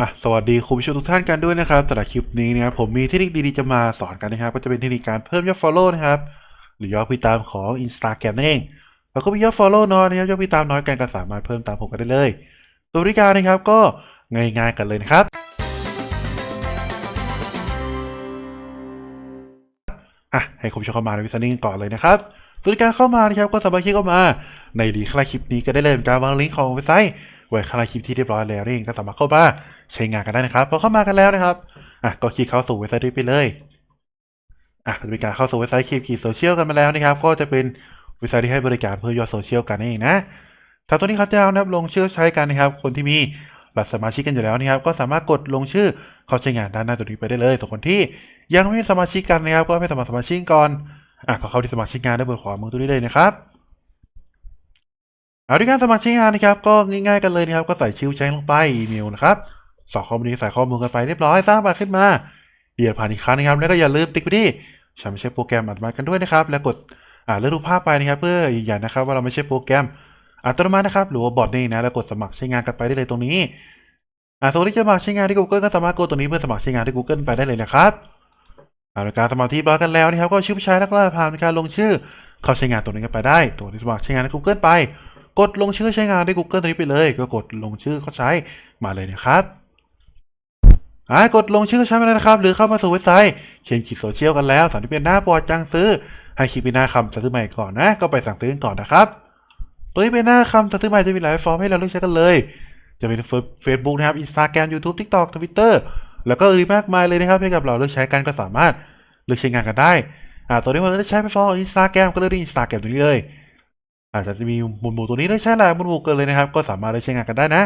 อะสวัสดีคุณผู้ชมทุกท่านกันด้วยนะครับสำหรับคลิปนี้นะครับผมมีเทคนิคดีๆจะมาสอนกันนะครับ ก็จะเป็นเทคนิคการเพิ่มยอด follow นะครับ หรือยอดผู้ติดตามของ Instagram นั่นเองแล้วก็มียอด follow น้อยนะครับยอดผู้ติดตามน้อยกันก็สามารถเพิ่มตามผมกันได้เลยตัวบริการนะครับก็ง่ายๆกันเลยนะครับ อะให้คุณผู้ชมเข้ามาในวิสัยนี้ก่อนเลยนะครับส่วนการเข้ามานะครับก็สามารถคลิกเข้ามาในลิงก์ข้างล่าคลิปนี้ก็ได้เลยการวางลิงก์ของเว็บไซต์ ไว้ข้างล่าคลิปที่เรียบร้อยแล้วเองก็สามารถเข้ามาใช้งานกันได้นะครับพอเข้ามากันแล้วนะครับอะก็คลิกเข้าสู่เว็บไซต์นี้ไปเลยอะจะเป็นการเข้าสู่เว็บไซต์คลิปขีดโซเชียลกันมาแล้วนะครับ ก็จะเป็นเว็บไซต์ที่ให้บริการเพื่อยอดโซเชียลกันเองนะถ้าตัวนี้เขาจะเอานะครับลงชื่อใช้กันนะครับ คนที่มีบัตรสมาชิกกันอยู่แล้วนะครับ ก็สามารถกดลงชื่อเข้าใช้งานด้านหน้าตัวนี้ไปได้เลยส่วนคนที่ยังไม่เป็นสมาชิกกันนะครับ ก็ให้สมัครสมาชิกก่อนอะก็เข้าที่สมาชิกงานได้บนขวามือตัวนี้เลยนะครับ เอาด้วยการสมัครใช้งานนะครับ ก็ง่ายๆกันเลยนะครับ ก็ใส่ชื่อใช้ลงไปอีเมลนะครับสองข้อมูลใส่ข้อมูลกันไปเรียบร้อยสร้างบัตรขึ้นมาเดียดผ่านอีกครั้งนะครับ แล้วก็อย่าลืมติ๊กไปที่ฉันไม่ใช่โปรแกรมอัดมากันด้วยนะครับ แล้วกดอ่าเลือกรูปภาพไปนะครับ เพื่อยืนยันนะครับ ว่าเราไม่ใช่โปรแกรมอัตโนมัตินะครับ หรือว่าบอทนี่นะแล้วกดสมัครใช้งานกันไปได้เลยตรงนี้อ่าสมมติที่จะสมัครใช้งานที่ Google ก็สามารถกดตรงนี้เพื่อสมัครใช้งานที่ Google ไปได้เลยนะครับเอาการสมัครที่บล็อกกันแล้วนะครับ ก็ชื่อผู้ใช้แล้วก็ผ่านการลงชื่อ เข้าใช้งานตัวนี้กันไปได้ ตัวที่สมัครใช้งานใน Google ไป กดลงชื่อใช้งานใน Google ตัวนี้ไปเลย ก็กดลงชื่อเขาใช้มาเลยนะครับอ่ากดลงชื่อใช้มาเลยนะครับ หรือเข้ามาสู่เว็บไซต์เขียนขีดโซเชียลกันแล้วสั่งที่เป็นหน้าปอดจังซื้อให้คลิปเป็นหน้าคำสั่งซื้อใหม่ก่อนนะ ก็ไปสั่งซื้อก่อนนะครับตัวนี้เป็นหน้าคำสั่งซื้อใหม่จะมีหลายฟอร์มให้เราเลือกใช้กันเลย จะเป็นเฟซบุ๊กนะครับอินสตาแกรมยูทูบทิกตอกทวิตเตอร์แล้วก็อื่นมากมายเลยนะครับให้กับเราเลือกใช้กันก็สามารถเลือกใช้งานกันได้อ่าตัวนี้ผมเลือกใช้ไปฟอร์อินสตาแกรมก็เลือกที่อินสตาแกรมตัวนี้เลย อาจจะมีหมุนหมู่ตัวนี้ได้ใช้หลายหมุนหมู่เกินเลยนะครับ ก็สามารถได้ใช้งานกันได้นะ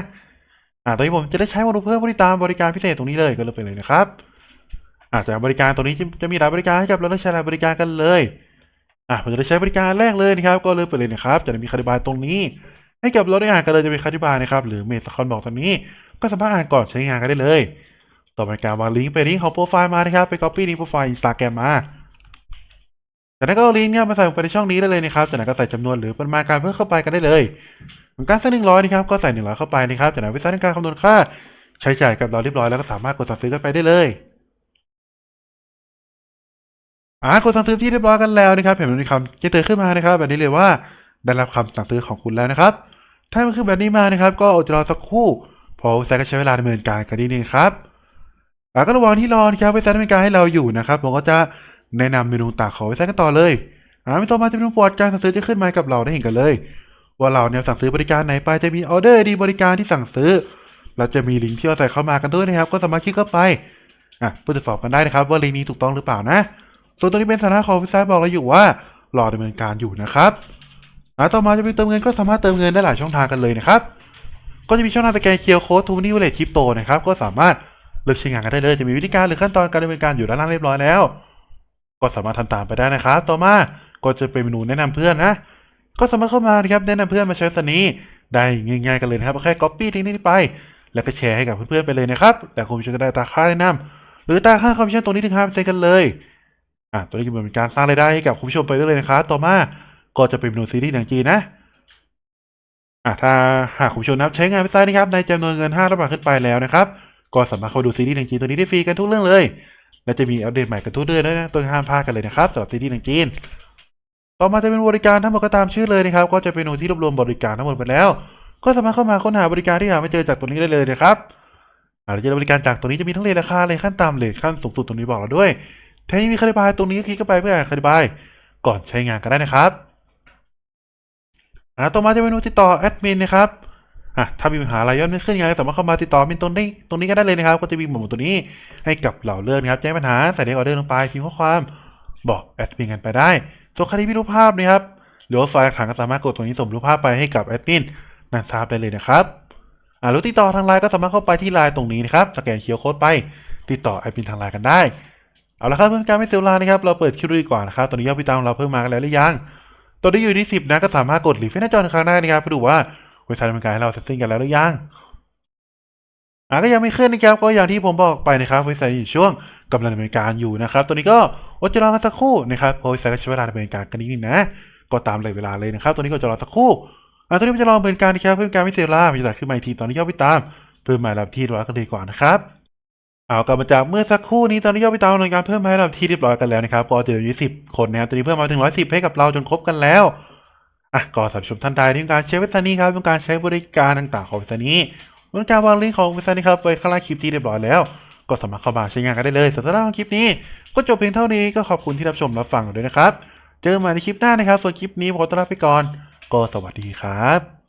อ่าตอนนี้ผมจะได้ใช้หมุนหมูเพิ่มบริการบริการพิเศษตรงนี้เลยก็เลือกไปเลยนะครับอาจจะบริการตัวนี้จะจะมีหลายบริการให้กับเราเลือกใช้หลายบริการกันเลยอ่าผมจะได้ใช้บริการแรกเลยนะครับ ก็เลือกไปเลยนะครับ จะมีคำอธิบายตรงนี้ ให้กับเราได้อ่านกันเลยจะมีคำอธิบายนะครับ หรือเมสคอนบอกตรงนี้ ก็สามารถอ่านก่อนใช้งานกันได้เลย ต่อไปการวางลิงก์ไปลิงก์ของโปรไฟล์มานะครับ ไป copy ลิงก์โปรไฟล์ Instagram มา จากนั้นก็เอาลิงก์เนี่ยมาใส่ลงไปในช่องนี้ได้เลยนะครับ จากนั้นก็ใส่จำนวนหรือปริมาณการเพิ่มเข้าไปกันได้เลยเหมือนการใส่หนึ่งร้อยนะครับ ก็ใส่หนึ่งร้อยเข้าไปนะครับ จากนั้นวิธีการคำนวณค่า ใช้จ่ายกับเราเรียบร้อยแล้วก็สามารถกดสั่งซื้อกันไปได้เลยอ่ากดสั่งซื้อที่เรียบร้อยกันแล้วนะครับ เห็นมันมีคำแจ้งเตือนขึ้นมานะครับ แบบนี้เลยว่าได้รับคำสั่งซื้อของคุณแล้วนะครับ ถ้ามันขึ้นแบบนี้มานะครับ ก็อดรอสักครู่พอเว็บไซต์ก็ใช้เวลาดำเนินการกันนิดนึงครับอ่าก็ระหว่างที่รอนะครับเว็บไซต์ดำเนินการให้เราอยู่นะครับผมก็จะ แนะนำเมนูต่างของเว็บไซต์กันต่อเลยอ่าไม่ต่อมาจะเป็นบอร์ดการสั่งซื้อจะขึ้นมาให้กับเราได้เห็นกันเลย ว่าเราเนี่ยสั่งซื้อบริการไหนไปจะมีออเดอร์ดีบริการที่สั่งซื้อเราจะมีลิงก์ที่เราใส่เข้ามากันด้วยนะครับ ก็สามารถคลิกเข้าไปอะเพื่อตรวจสอบกันได้นะครับ ว่าลิงก์นี้ถูกต้องหรือเปล่านะ ส่วนตัวนี้เป็นสถานะของเว็บไซต์บอกเราอยู่ว่ารอดำเนินการอยู่นะครับอะต่อมาจะเป็นเติมเงินก็สามารถเติมเงินได้หลายช่องทางกันเลยนะครับก็จะมีช่องทางสแกนเคอร์โค้ดทูนิวลเลทคริปโตนะครับก็สามารถเลือกใช้งานกันได้เลยจะมีวิธีการหรือขั้นตอนการดำเนินการอยู่ด้านล่างเรียบร้อยแล้ว ก็สามารถทำตามไปได้นะครับ ต่อมาก็จะเป็นเมนูแนะนำเพื่อนนะ ก็สามารถเข้ามานะครับแนะนำเพื่อนมาใช้สันนี้ได้ง่ายๆกันเลยนะครับแค่ copy ทิ้งนี้ไป แล้วก็แชร์ให้กับเพื่อนๆไปเลยนะครับแต่คุณผู้ชมก็ได้ตาค่าแนะนำหรือตาค่าคอมมิชชั่นตรงนี้ถึงห้าเปอร์เซ็นต์กันเลยอะตัวนี้ก็เป็นการสร้างรายได้ให้กับคุณผู้ชมไปได้เลยนะครับต่อมาก็จะเป็นเมนูซีรีส์หนังจีนนะอะถ้าหากคุณผู้ชมนะครับใช้งานเว็บไซต์นะครับในจำนวนเงิน5ร้อยบาทขึ้นไปแล้วนะครับก็สามารถเข้าดูซีรีส์หนังจีนตัวนี้ได้ฟรีกันทุกเรื่องเลย และจะมีอัปเดตใหม่กันทุกเดือนด้วยนะตัวห้ามพลาดกันเลยนะครับสำหรับซีรีส์หนังจีน ต่อมาจะเป็นบริการทั้งหมดก็ตามชื่อเลยนะครับ ก็จะเป็นหน่วยที่รวบรวมบริการทั้งหมดไปแล้ว ก็สามารถเข้ามาค้นหาบริการที่หาไม่เจอจากตัวนี้ได้เลยนะครับอาจจะบริการจากตัวนี้จะมีทั้งเลทราคาเลยขั้นต่ำเลทขั้นสูงสุดตรงนี้บอกเราด้วยแถมยังมีคำอธิบายตรงนี้ก็คลิกเข้าไปเพื่ออ่านคำอธิบายก่อนใช้งานกันได้นะครับต่อมาจะเป็นเมนูติดต่อแอดมินนะครับ อะถ้ามีปัญหาอะไรยอดไม่ขึ้นยังไงสามารถเข้ามาติดต่อมินตรงนี้ตรงนี้ก็ได้เลยนะครับ ก็จะมีหมวดตัวนี้ให้กับเหล่าเลื่อนนะครับ แจ้งปัญหาใส่เลขออเดอร์ลงไปพิมพ์ข้อความบอกแอดมินกันไปได้ส่วนใครที่มีรูปภาพนะครับหรือว่าไฟล์หลักฐานก็สามารถกดตรงนี้ส่งรูปภาพไปให้กับแอดมินนั่นทราบได้เลยนะครับอ่าหรือติดต่อทางไลน์ก็สามารถเข้าไปที่ไลน์ตรงนี้นะครับสแกนเคียร์โค้ดไป ติดต่อแอดมินทางไลน์กันได้เอาละครับเพื่อการไม่เสียเวลานะครับเราเปิดคลิปดูดีกว่านะครับตอนนี้ยอดผู้ติดตามเราเพิ่มมากันแล้วหรือยังตอนนี้อยู่ที่สิบนะก็สามารถกดรีเฟรชหน้าจอหนึ่งครั้งได้นะครับเพื่อดูว่า บไซต์ดำเนินการให้เราเสร็จสิ้นกันแล้วหรือยังอ่าก็ยังไม่ขึ้นนะครับก็อย่างที่ผมบอกไปนะครับเว็บไซต์อยู่ช่วงกำลังดำเนินการอยู่นะครับ ตัวนี้ก็อดใจรอกันสักครู่นะครับเพราะเว็บไซต์ก็ใช้เวลาดำเนินการกันนิดนึงนะ ก็ตามเลยเวลาเลยนะครับ ตัวนี้ก็จะรอสักครู่อ่าตัวนี้ผมจะลองเป็นการนะครับเพื่อการไม่เสียเวลามีแต่ขึ้นมาอีกทีตอนนี้ยอดผู้ติดตามเพิ่มไม้ระดับที่เรียบร้อยกันเลยดีกว่านะครับเอากลับมาจากเมื่อสักครู่นี้ตอนนี้ยอดพี่เตาในการเพิ่มไม้ระดับที่เรียบร้อยกันแล้วนะครับก็จอยู่ที่สิบคนนะครับตอนนี้เพิ่มมาถึงร้อยสิบให้กับเราจนครบกันแล้ว อะก็สำหรับชมท่านใดที่ต้องการใช้เว็บไซต์นี้ครับต้องการใช้บริการต่างๆของเว็บไซต์นี้ต้องการวางลิงก์ของเว็บไซต์นี้ครับไว้ข้างล่างคลิปที่เรียบร้อยแล้ว ก็สามารถเข้ามาใช้งานกันได้เลยสำหรับคลิปนี้ ก็จบเพียงเท่านี้ก็ขอบคุณที่รับชมรับฟังด้วยนะครับ เจอกันใหม่ในคลิปหน้านะครับ ส่วนคลิปนี้ผมขอตัวลาไปก่อน ก็สวัสดีครับ